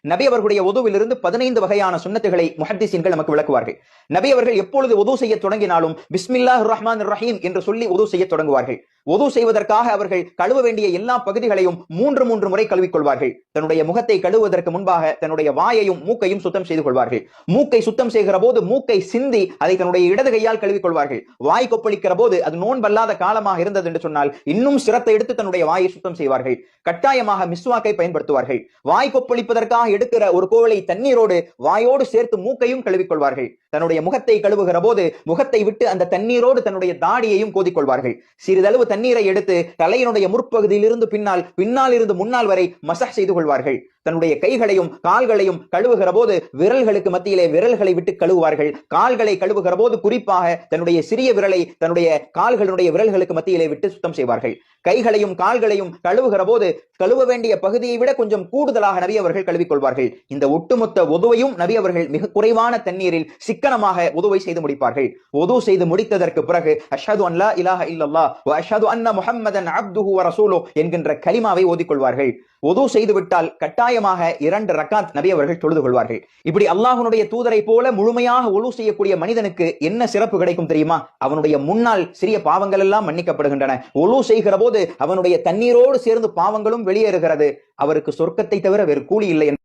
நபி அவர்களுடைய உதவிலிருந்து பதினைந்து வகையான சுன்னத்துகளை முஹத்திசீன்கள் நமக்கு விளக்குவார்கள். நபி அவர்கள் எப்பொழுது உதவு செய்ய தொடங்கினாலும் பிஸ்மில்லா ரஹ்மான் ரஹீம் என்று சொல்லி உதவு செய்ய தொடங்குவார்கள். ஒது செய்வதற்காக அவர்கள் கழுவ வேண்டிய எல்லா பகுதிகளையும் மூன்று மூன்று முறை கழுவிக்கொள்வார்கள். தன்னுடைய முகத்தை கழுவுவதற்கு முன்பாக தன்னுடைய வாயையும் மூக்கையும் சுத்தம் செய்து கொள்வார்கள். மூக்கை சுத்தம் செய்கிற போது மூக்கை சிந்தி அதை தன்னுடைய இடது கையால் கழுவிக்கொள்வார்கள். வாய் கொப்பளிக்கிற போது அது நோன்பல்லாத காலமாக இருந்தது என்று சொன்னால் இன்னும் சிரத்தை எடுத்து தன்னுடைய வாயை சுத்தம் செய்வார்கள். கட்டாயமாக மிஸ்வாக்கை பயன்படுத்துவார்கள். வாய் கொப்பளிப்பதற்காக எடுக்கிற ஒரு கோவலை தண்ணீரோடு வாயோடு சேர்த்து மூக்கையும் கழுவிக்கொள்வார்கள். தன்னுடைய முகத்தை கழுவுகிற போது முகத்தை விட்டு அந்த தண்ணீரோடு தன்னுடைய தாடியையும் கோதிக்கொள்வார்கள். சிறிதளவு தண்ணீரை எடுத்து தலையினுடைய முற்பகுதியிலிருந்து பின்னால் பின்னால் இருந்து முன்னால் வரை மசஹ் செய்து கொள்வார்கள். தன்னுடைய கைகளையும் கால்களையும் கழுவுகிற போது விரல்களுக்கு மத்தியிலே விரல்களை விட்டு கழுவுவார்கள். கால்களை கழுவுகிற போது குறிப்பாக தன்னுடைய சிறிய விரலை தன்னுடைய கால்களுடைய விரல்களுக்கு மத்தியிலே விட்டு சுத்தம் செய்வார்கள். கைகளையும் கால்களையும் கழுவுகிற போது கழுவ வேண்டிய பகுதியை விட கொஞ்சம் கூடுதலாக நபி அவர்கள் கழுவிக்கொள்வார்கள் இந்த ஒட்டுமொத்த உதுவையும் நபி அவர்கள் மிக குறைவான தண்ணீரில் சிக்கனமாக உதுவை செய்து முடிப்பார்கள். உதவு செய்து முடித்ததற்கு பிறகு அஷது அல்லா இலாஹ இல்லல்லா அஷ்ஹது அன்ன முஹம்மதன் அப்துஹு ரசூலோ என்கின்ற கலிமாவை ஓதிக்கொள்வார்கள். ஒது செய்துவிட்டால் கட்டாயமாக இரண்டு ரக்காத் நபி அவர்கள் தொழுது கொள்வார்கள். இப்படி அல்லாஹனுடைய தூதரை போல முழுமையாக ஒழு செய்யக்கூடிய மனிதனுக்கு என்ன சிறப்பு கிடைக்கும் தெரியுமா? அவனுடைய முன்னால் சிறிய பாவங்கள் எல்லாம் மன்னிக்கப்படுகின்றன. ஒழு செய்கிற போது அவனுடைய தண்ணீரோடு சேர்ந்து பாவங்களும் வெளியேறுகிறது. அவருக்கு சொர்க்கத்தை தவிர வேறு கூலி இல்லை